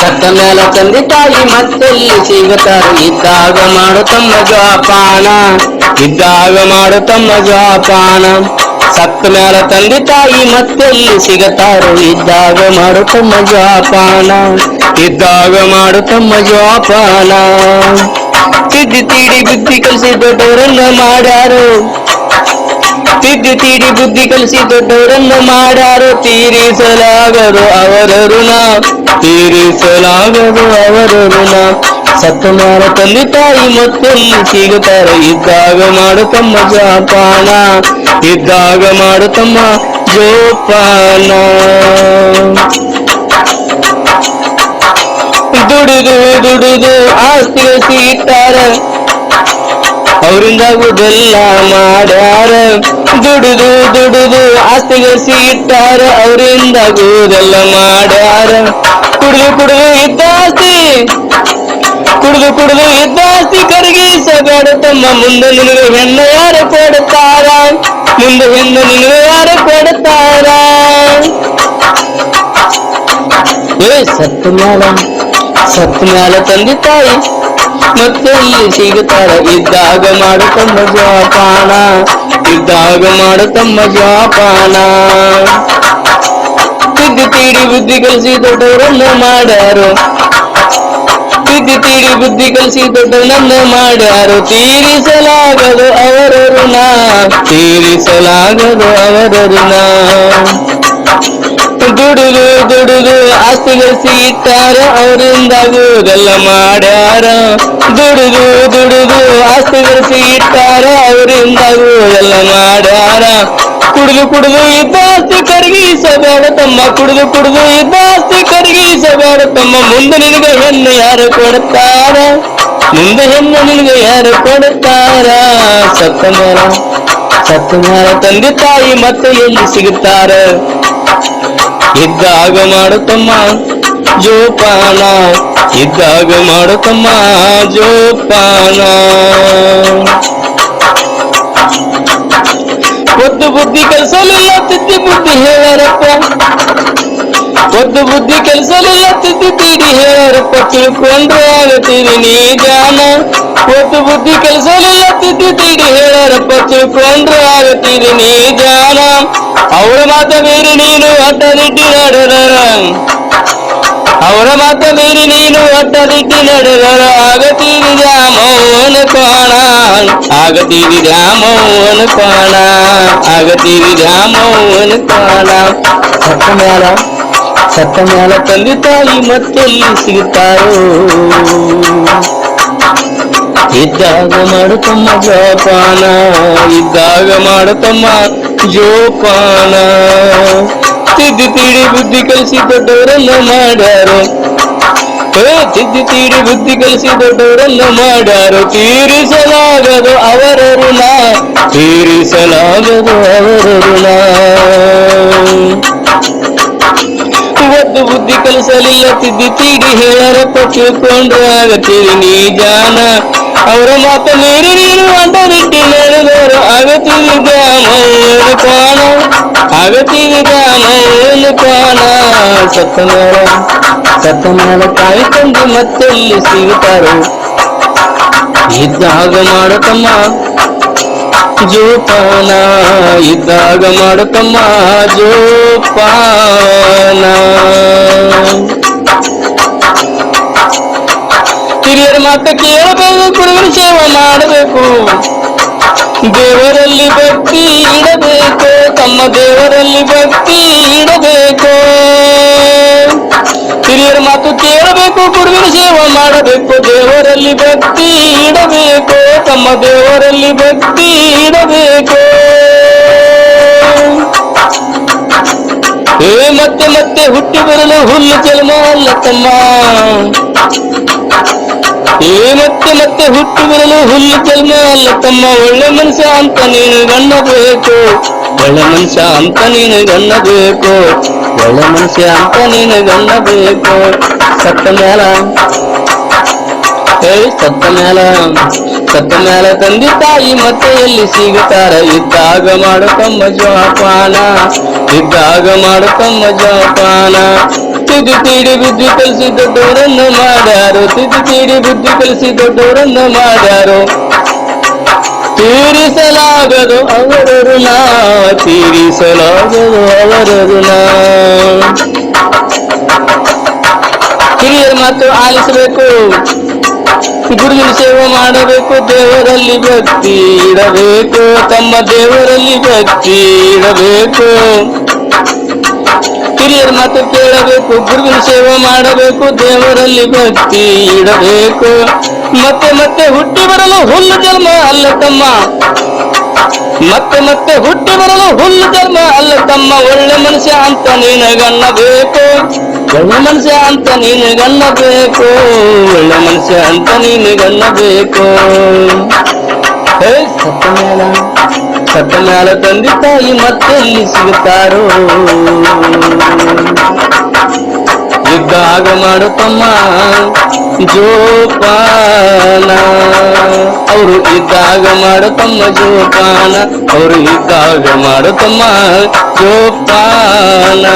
ಸತ್ತ ಮೇಲೆ ತಂದೆ ತಾಯಿ ಮತ್ತೆಲ್ಲಿ ಸಿಗುತ್ತಾರೆ ಇದ್ದಾಗ ಮಾಡು ತಮ್ಮ ಜೋಪಾನ ಇದ್ದಾಗ ಮಾಡು ತಮ್ಮ ಜೋಪಾನ ಸತ್ತ ಮೇಲೆ ತಂದೆ ತಾಯಿ ಮತ್ತೆಲ್ಲಿ ಸಿಗುತ್ತಾರೋ ಇದ್ದಾಗ ಮಾಡು ತಮ್ಮ ಜೋಪಾನ ಇದ್ದಾಗ ಮಾಡು ತಮ್ಮ ಜೋಪಾನ ತಿದ್ದಿ ತೀಡಿ ಬುದ್ಧಿ ಕಲಿಸಿ ದೊಡ್ಡವರನ್ನ ಮಾಡ್ಯಾರು ತಿದ್ದಿ ತೀಡಿ ಬುದ್ಧಿ ಕಲಿಸಿ ದೊಡ್ಡವರನ್ನು ಮಾಡಾರು ತೀರಿಸಲಾಗದು ಅವರ ಋಣ. ತೀರಿಸಲಾಗದು ಅವರ ಋಣ. ಸತ್ತ ಮಾರ ತಂದೆ ತಾಯಿ ಮತ್ತೊಮ್ಮೆ ಸಿಗುತ್ತಾರೆ. ಇದ್ದಾಗ ಮಾಡು ತಮ್ಮ ಜಪಾನ. ಇದ್ದಾಗ ಮಾಡು ತಮ್ಮ ಜೋಪಾನ. ದುಡಿದು ದುಡಿದು ಆಸ್ತಿ ಸಿಗ್ತಾರೆ ಅವರಿಂದಾಗುದೆಲ್ಲ ಮಾಡ್ಯಾರ ದುಡಿದು ದುಡಿದು ಆಸ್ತಿಗೆ ಸಿಟ್ಟಾರ ಅವರಿಂದಾಗುದೆಲ್ಲ ಮಾಡ್ಯಾರ ಕುಡಿದು ಕುಡಿದು ಇದ್ದಾಸ್ತಿ ಕುಡಿದು ಕುಡಿದು ಇದ್ದಾಸ್ತಿ ಕರಗಿಸಬೇಡ ತಮ್ಮ ಮುಂದೆ ನಿನಗೆ ಹೆಣ್ಣು ಯಾರು ಕೊಡುತ್ತಾರ ಮುಂದೆ ಹೆಣ್ಣು ನಿನಗೆ ಯಾರು ಕೊಡುತ್ತಾರ ಏ ಸತ್ತ ಮ್ಯಾಲ ಸತ್ತ ಮ್ಯಾಲ ತಂದೆ ತಾಯಿ ಮತ್ತೆ ಇಲ್ಲಿ ಸಿಗುತ್ತಾರ ಇದ್ದಾಗ ಮಾಡು ತಮ್ಮ ಇದ್ದಾಗ ಮಾಡು ತಮ್ಮ ಜೋಪಾನ. ತಿದ್ದಿ ತೀಡಿ ಬುದ್ಧಿ ಕಲಿಸಿ ದೊಡ್ಡವರನ್ನ ಮಾಡ್ಯಾರು. ಬುದ್ಧಿ ತೀಡಿ ಬುದ್ಧಿ ಕಲಿಸಿ ದೊಡ್ಡವರನ್ನ ಮಾಡ್ಯಾರು. ತೀರಿಸಲಾಗದು ಅವರ ಋಣ ತೀರಿಸಲಾಗದು ಅವರ ಋಣ ದುಡಿದು ಆಸ್ತಿಗಳು ಸಿಗ್ತಾರ ಅವರಿಂದಾಗುವುದೆಲ್ಲ ಮಾಡ್ಯಾರ ದುಡಿದು ದುಡಿದು ಆಸ್ತಿಗಳು ಸಿಗ್ತಾರ ಅವರಿಂದಾಗುವುದೆಲ್ಲ ಮಾಡ್ಯಾರ ಕುಡಿದು ಕುಡಿದು ಇದ್ದಾಸ್ತಿ ಕರಗಿಸಬೇಡ ತಮ್ಮ ಕುಡಿದು ಕುಡಿದು ಇದ್ದಾಸ್ತಿ ಕರಗಿಸಬೇಡ ತಮ್ಮ ಮುಂದೆ ನಿನಗೆ ಹೆಣ್ಣು ಯಾರು ಕೊಡುತ್ತಾರ ಮುಂದೆ ಹೆಣ್ಣು ನಿನಗೆ ಯಾರು ಕೊಡುತ್ತಾರ ಸತ್ತ ಮೇಲ ಸತ್ತ ಮೇಲ ತಂದೆ ತಾಯಿ ಮತ್ತೆ ಎಲ್ಲಿ ಸಿಗುತ್ತಾರ ಇದ್ದಾಗ ಮಾಡುತ್ತಮ್ಮ ಜೋಪಾನ. ಇದ್ದಾಗ ಮಾಡುತ್ತಮ್ಮ ಜೋಪಾನ. ಒದ್ದು ಬುದ್ಧಿ ಕಲಿಸಲಿಲ್ಲ ತಿದ್ದಿ ಬುದ್ಧಿ ಹೇಳರಪ್ಪ ಒದ್ದು ಬುದ್ಧಿ ಕಲಿಸಲಿಲ್ಲ ತಿದ್ದಿ ತೀಡಿ ಹೇಳರಪ್ಪ ತಿಳ್ಕೊಂಡ್ರೆ ಆಗತ್ತೀರಿ ನೀ ಜಾನ ಒದ್ದು ಬುದ್ಧಿ ಕಲಿಸಲಿಲ್ಲ ತಿದ್ದಿ ತೀಡಿ ಹೇಳರಪ್ಪ ತಿಳ್ಕೊಂಡ್ರೆ ಆಗತ್ತೀರಿ ನೀ ಜಾನ ಅವರ ಮಾತ ಮೀರಿ ನೀನು ಅಡ್ಡದಿಡ್ಡಿ ನಡೆದರ. ಅವರ ಮಾತ ಮೀರಿ ನೀನು ಅಡ್ಡದಿಡ್ಡಿ ನಡೆದರ. ಆಗತೀರಿ ದ್ಯಾಮೋನ ಕಾಣ. ಆಗತೀರಿ ದ್ಯಾಮೋನ ಕಾಣ. ಆಗತೀರಿ ದ್ಯಾಮೋನ ಕಾಣ. ಸತ್ತ ಸತ್ತ ತಂದೆ ತಾಯಿ ಮತ್ತೆಲ್ಲಿ ಸಿಗುತ್ತಾರೋ ಇದ್ದಾಗ ಮಾಡು ತಮ್ಮ ಜೋಪಾನ ಇದ್ದಾಗ ಮಾಡು ತಮ್ಮ ಜೋಪಾನ. ತಿದ್ದು ತೀಡಿ ಬುದ್ಧಿ ಕಲಿಸಿ ದೊಡ್ಡವರೆಲ್ಲ ಮಾಡ್ಯಾರು? ತಿದ್ದಿ ತೀಡಿ ಬುದ್ಧಿ ಕಲಿಸಿ ದೊಡ್ಡವರೆಲ್ಲ ಮಾಡ್ಯಾರು? ತೀರಿಸಲಾಗದು ಅವರ ಋಣ, ತೀರಿಸಲಾಗದು ಅವರ ಋಣ. ಒದ್ದು ಬುದ್ಧಿ ಕಲಿಸಲಿಲ್ಲ, ತಿದ್ದಿ ತೀಡಿ ಹೇಳರಪ್ಪ ಪಕ್ಕಿಕೊಂಡು ಆಗತ್ತೀರಿ ನೀ ಜಾನ ಅವರ ಮಾತ ನೀರು ನೀನು ನಿಟ್ಟಿ ನಡೆದವರು ಆಗತ್ತೀರಿ ದ್ಯಾಮೋನು ಕಾಣ ಆಗತ್ತೀರಿ ದ್ಯಾಮೋನು ಕಾಣ ಸತ್ತ ಮೇಲೆ ಸತ್ತ ಮೇಲೆ ತಾಯಿ ಇದ್ದ ಮತ್ತೆಲ್ಲಿ ಸಿಗುತ್ತಾರೋ? ಇದ್ದಾಗ ಮಾಡತಮ್ಮ ಜೋಪಾನ ಇದ್ದಾಗ ಮಾಡುತ್ತಮ್ಮ ಜೋಪಾನ ಹಿರಿಯರ ಮಾತು ಕೇಳಬೇಕು ಕುರುವಿನ ಸೇವೆ ಮಾಡಬೇಕು ದೇವರಲ್ಲಿ ಭಕ್ತಿ ಇಡಬೇಕು ತಮ್ಮ ದೇವರಲ್ಲಿ ಭಕ್ತಿ ಇಡಬೇಕು ಹಿರಿಯರ ಮಾತು ಕೇಳಬೇಕು ಗುರುವಿನ ಸೇವೆ ಮಾಡಬೇಕು, ದೇವರಲ್ಲಿ ಭಕ್ತಿ ಇಡಬೇಕು, ತಮ್ಮ ದೇವರಲ್ಲಿ ಭಕ್ತಿ ಇಡಬೇಕು. ಏ, ಮತ್ತೆ ಮತ್ತೆ, ಹುಟ್ಟಿ ಬರಲು ಹುಲ್ಲು ಜನ್ಮ ಅಲ್ಲ ತಮ್ಮ. ಏ, ಮತ್ತೆ ಮತ್ತೆ, ಹುಟ್ಟಿ ಬರಲು ಹುಲ್ಲು ಜನ್ಮ ಅಲ್ಲ ತಮ್ಮ. ಒಳ್ಳೆ ಮನುಷ್ಯ ಅಂತ ನೀನು ಗಣ್ಣಬೇಕು ಒಳ್ಳೆ ಮನುಷ್ಯ ಅಂತ ನೀನು ಗಣ್ಣಬೇಕು ಒಳ್ಳೆ ಮನುಷ್ಯ ಅಂತ ನೀನು ಗಣ್ಣಬೇಕು ಸತ್ತ ಮೇಲ ಏ ಸತ್ತ ಮೇಲ ಸತ್ತ ಮೇಲ ತಂದೆ ತಾಯಿ ಮತ್ತೆ ಎಲ್ಲಿ ಸಿಗುತ್ತಾರ? ಇದ್ದಾಗ ಮಾಡು ತಮ್ಮ ಜೋಪಾನ. ಇದ್ದಾಗ ಮಾಡು ತಮ್ಮ ಜೋಪಾನ. ತಿದ್ದು ತೀಡಿ ಬುದ್ಧಿ ಕಲಿಸಿ ದೊಡ್ಡವರನ್ನ ಮಾಡ್ಯಾರು. ತಿದ್ದು ತೀಡಿ ಬುದ್ಧಿ ಕಲಿಸಿ ದೊಡ್ಡವರನ್ನ ಮಾಡ್ಯಾರು. ತೀರಿಸಲಾಗದು ಅವರ ಋಣ ತೀರಿಸಲಾಗದು ಅವರ ಋಣ ಮಾತು ಆಲಿಸಬೇಕು. ಗುರುವಿನ ಸೇವೆ ಮಾಡಬೇಕು. ದೇವರಲ್ಲಿ ಭಕ್ತಿ ಇಡಬೇಕು. ತಮ್ಮ ದೇವರಲ್ಲಿ ಭಕ್ತಿ ಇಡಬೇಕು. ಹಿರಿಯರ ಮಾತು ಕೇಳಬೇಕು. ಗುರುವಿನ ಸೇವೆ ಮಾಡಬೇಕು. ದೇವರಲ್ಲಿ ಭಕ್ತಿ ಇಡಬೇಕು. ಮತ್ತೆ ಮತ್ತೆ ಹುಟ್ಟಿ ಬರಲು ಹುಲ್ಲು ಜನ್ಮ ಅಲ್ಲ ತಮ್ಮ. ಮತ್ತೆ ಮತ್ತೆ ಹುಟ್ಟಿ ಬರಲು ಹುಲ್ಲು ಜನ್ಮ ಅಲ್ಲ ತಮ್ಮ. ಒಳ್ಳೆ ಮನುಷ್ಯ ಅಂತ ನೀನಗನ್ನಬೇಕು. ಒಳ್ಳೆ ಮನುಷ್ಯ ಅಂತ ನೀನಗನ್ನಬೇಕು, ಒಳ್ಳೆ ಮನುಷ್ಯ ಅಂತ ನೀನಗನ್ನಬೇಕು. ಹೇ ಸತ್ತ ಮೇಲ ಸತ್ತ ಮೇಲ ತಂದೆ ತಾಯಿ ಮತ್ತೆಲ್ಲಿ ಸಿಗುತ್ತಾರೋ ಇದ್ದಾಗ ಮಾಡು ತಮ್ಮ ಜೋಪಾನ. ಅವರು ಇದ್ದಾಗ ಮಾಡು ತಮ್ಮ ಜೋಪಾನ. ಅವರು ಇದ್ದಾಗ ಮಾಡು ತಮ್ಮ ಜೋಪಾನ.